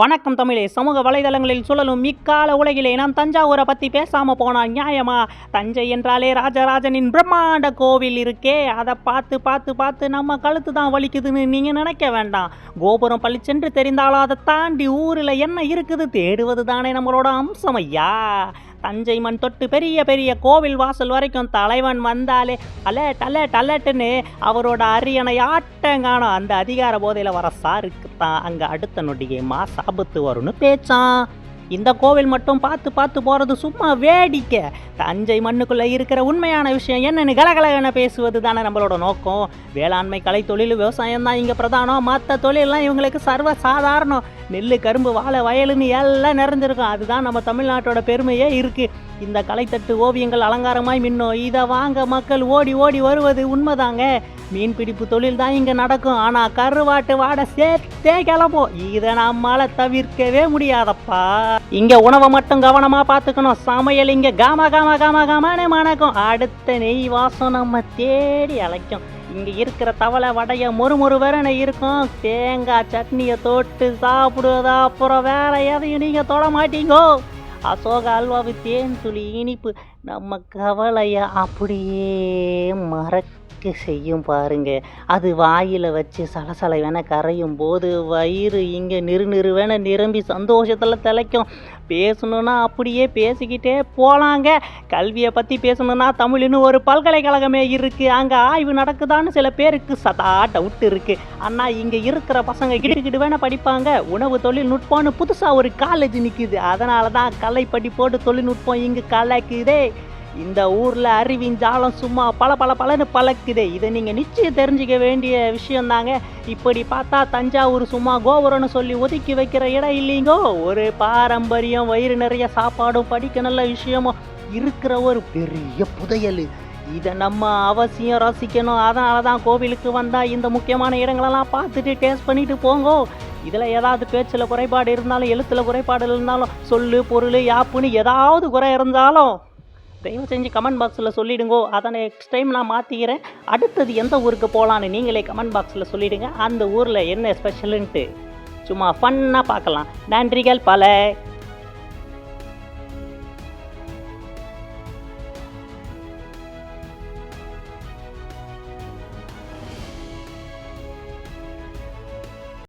வணக்கம் தமிழே. சமூக வலைதளங்களில் சுழலும் இக்கால உலகிலே நாம் தஞ்சாவூரை பற்றி பேசாமல் போனால் நியாயமா? தஞ்சை என்றாலே ராஜராஜனின் பிரம்மாண்ட கோவில் இருக்கே. அதை பார்த்து பார்த்து பார்த்து நம்ம கழுத்து தான் வலிக்குதுன்னு நீங்கள் நினைக்க வேண்டாம். கோபுரம் பழிச்சென்று தெரிந்தாலும் அதை தாண்டி ஊரில் என்ன இருக்குது? தேடுவது தானே நம்மளோட அம்சம் ஐயா. தஞ்சை மண் தொட்டு பெரிய பெரிய கோவில் வாசல் வரைக்கும் தலைவன் வந்தாலே அலர்ட் அலர்ட் டலட்டுன்னு அவரோட அரியணை ஆட்டம் காணும் அந்த அதிகார போதையில் வர சாருக்கு தான் அங்கே அடுத்த நொடியே மா சாபத்து வரும்னு பேச்சான். இந்த கோவில் மட்டும் பார்த்து பார்த்து போகிறது சும்மா வேடிக்கை. தஞ்சை மண்ணுக்குள்ளே இருக்கிற உண்மையான விஷயம் என்னென்னு கலகலகன பேசுவது தானே நம்மளோட நோக்கம். வேளாண்மை கலை தொழில் விவசாயம் தான் இங்கே பிரதானம். மற்ற தொழிலெல்லாம் இவங்களுக்கு சர்வ சாதாரணம் நெல் கரும்பு வாழை வயலுன்னு எல்லாம் நிறைஞ்சிருக்கும். அதுதான் நம்ம தமிழ்நாட்டோட பெருமையே இருக்குது இந்த கலைத்தட்டு ஓவியங்கள் அலங்காரமாய் மின்னும் இதை வாங்க மக்கள் ஓடி ஓடி வருவது உண்மைதாங்க. மீன் பிடிப்பு தொழில் தான் இங்கே நடக்கும். ஆனால் கருவாட்டு வாடை சேர்த்தே கிளம்பும். இதை நம்மால் தவிர்க்கவே முடியாதப்பா. இங்கே உணவை மட்டும் கவனமாக பார்த்துக்கணும். சமையல் இங்கே காம காம காம காமானே மணக்கும். அடுத்த நெய் வாசம் நம்ம தேடி அழைக்கும். இங்கே இருக்கிற தவளை வடைய மொறு மொறு இருக்கும். தேங்காய் சட்னியை தொட்டு சாப்பிடுவதா அப்புறம் வேற எதையும் நீங்கள் தொட மாட்டீங்கோ. அசோக அல்வாவு தேன் துளி இனிப்பு. நம்ம கவலையை அப்படியே மறக்க செய்யும் பாருங்க. அது வாயில் வச்சு சலசலவென கரையும் போது வயிறு இங்கே நிறு நிறுவென நிரம்பி சந்தோஷத்தில் திளைக்கும். பேசணுன்னா அப்படியே பேசிக்கிட்டே போகலாங்க கல்வியை பற்றி பேசணுன்னா தமிழ்னு ஒரு பல்கலைக்கழகமே இருக்குது அங்கே ஆய்வு நடக்குதான்னு சில பேருக்கு சதா டவுட் இருக்குது ஆனால் இங்கே இருக்கிற பசங்க கிடுக்கிட்டு வேணால் படிப்பாங்க. உணவு தொழில்நுட்பம்னு புதுசாக ஒரு காலேஜ் நிற்கிது அதனால தான் கலை படிப்போடு தொழில்நுட்பம் இங்கே கலக்குதே. இந்த ஊரில் அறிவின் ஜாலம் சும்மா பல பல பலன்னு பழக்குதே. இதை நீங்கள் நிச்சயம் தெரிஞ்சுக்க வேண்டிய விஷயந்தாங்க இப்படி பார்த்தா தஞ்சாவூர் சும்மா கோபுரம்னு சொல்லி ஒதுக்கி வைக்கிற இடம் இல்லைங்கோ. ஒரு பாரம்பரியம் வயிறு நிறைய சாப்பாடும் படிக்க நல்ல விஷயமும் இருக்கிற ஒரு பெரிய புதையல். இதை நம்ம அவசியம் ரசிக்கணும். அதனால தான் கோவிலுக்கு வந்தால் இந்த முக்கியமான இடங்களெல்லாம் பார்த்துட்டு டேஸ்ட் பண்ணிட்டு போங்கோ. இதில் ஏதாவது பேச்சில் குறைபாடு இருந்தாலும் எழுத்தில் குறைபாடு இருந்தாலும் சொல்லு பொருள் யாப்புன்னு ஏதாவது குறை இருந்தாலும் தயவு செஞ்சு கமெண்ட் பாக்ஸில் சொல்லிவிடுங்கோ அதை நெக்ஸ்ட் டைம் நான் மாற்றிக்கிறேன் அடுத்தது எந்த ஊருக்கு போகலான்னு நீங்களே கமெண்ட் பாக்ஸில் சொல்லிவிடுங்க அந்த ஊரில் என்ன ஸ்பெஷலுன்ட்டு சும்மா ஃபன்னாக பார்க்கலாம். நன்றிகள் பல.